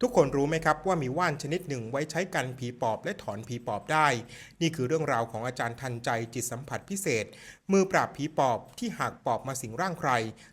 ทุกคนรู้ไหมครับว่ามีว่านชนิดหนึ่งไว้ใช้กันผีปอบและถอนผีปอบได้ นี่คือเรื่องราวของอาจารย์ทันใจจิตสัมผัสพิเศษ มือปราบผีปอบที่หากปอบมาสิงร่างใคร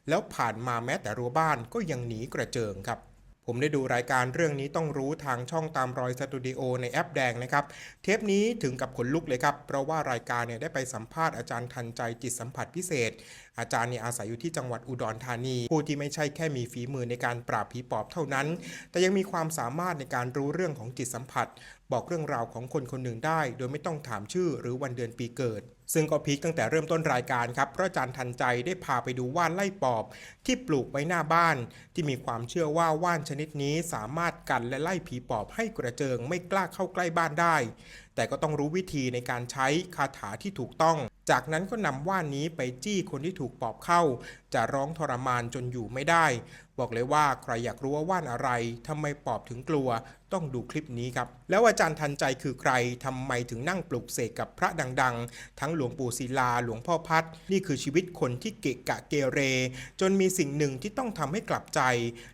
แล้วผ่านมาแม้แต่รั้วบ้านก็ยังหนีกระเจิงครับ ผมได้ดูรายการเรื่องนี้ต้องรู้ทางช่องตามรอยสตูดิโอในแอปแดงนะครับ เทปนี้ถึงกับขนลุกเลยครับ เพราะว่ารายการเนี่ยได้ไปสัมภาษณ์อาจารย์ทันใจจิตสัมผัสพิเศษ อาจารย์เนี่ยอาศัยอยู่ที่จังหวัดอุดรธานี ผู้ที่ไม่ใช่แค่มีฝีมือในการปราบผีปอบเท่านั้น แต่ยังมีความสามารถในการรู้เรื่องของจิตสัมผัส บอกเรื่องราวของคนคนหนึ่งได้ โดยไม่ต้องถามชื่อหรือวันเดือนปีเกิดซึ่งก็พีคตั้งแต่เริ่มต้นรายการครับ เพราะอาจารย์ทันใจได้พาไปดูว่านไล่ปอบ ที่ปลูกไว้หน้าบ้าน ที่มีความเชื่อว่าว่านชนิดนี้สามารถกันและไล่ผีปอบให้กระเจิงไม่กล้าเข้าใกล้บ้านได้ แต่ก็ต้องรู้วิธีในการใช้คาถาที่ถูกต้อง จากนั้นก็นำว่านนี้ไปจี้คนที่ถูกปอบเข้า จะร้องทรมานจนอยู่ไม่ได้ บอกเลยว่าใครอยากรู้ว่าว่านอะไรทำไมปอบถึงกลัว ต้องดูคลิปนี้ครับ แล้วอาจารย์ทันใจคือใครทำไมถึงนั่งปลุกเสกกับพระดังๆ ทั้งหลวงปู่ศิลาหลวงพ่อพัดนี่คือชีวิตคนที่เกะกะเกเร จนมีสิ่งหนึ่งที่ต้องทำให้กลับใจ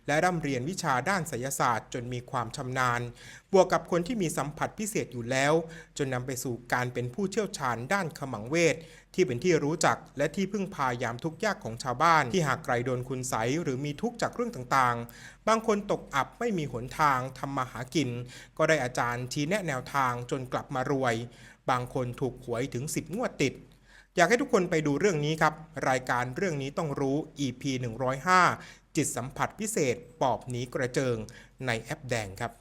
และร่ำเรียนวิชาด้านไสยศาสตร์ จนมีความชำนาญ บวกกับคนที่มีสัมผัสพิเศษอยู่แล้ว จนนำไปสู่การเป็นผู้เชี่ยวชาญด้านขมังเวท ที่เป็นที่รู้จักและที่พึ่งพายามทุกยากของชาวบ้าน ที่หากใครโดนคุณไสหรือมีทุกข์จากเรื่องต่างๆ บางคนตกอับไม่มีหนทางทำมาหากิน ก็ได้อาจารย์ชี้แนะแนวทางจนกลับมารวย บางคนถูกหวยถึง 10 งวดติดอยากให้ทุกคนไปดูเรื่องนี้ครับ รายการเรื่องนี้ต้องรู้ EP 105 จิตสัมผัสพิเศษ ปอบหนีกระเจิงในแอปแดงครับ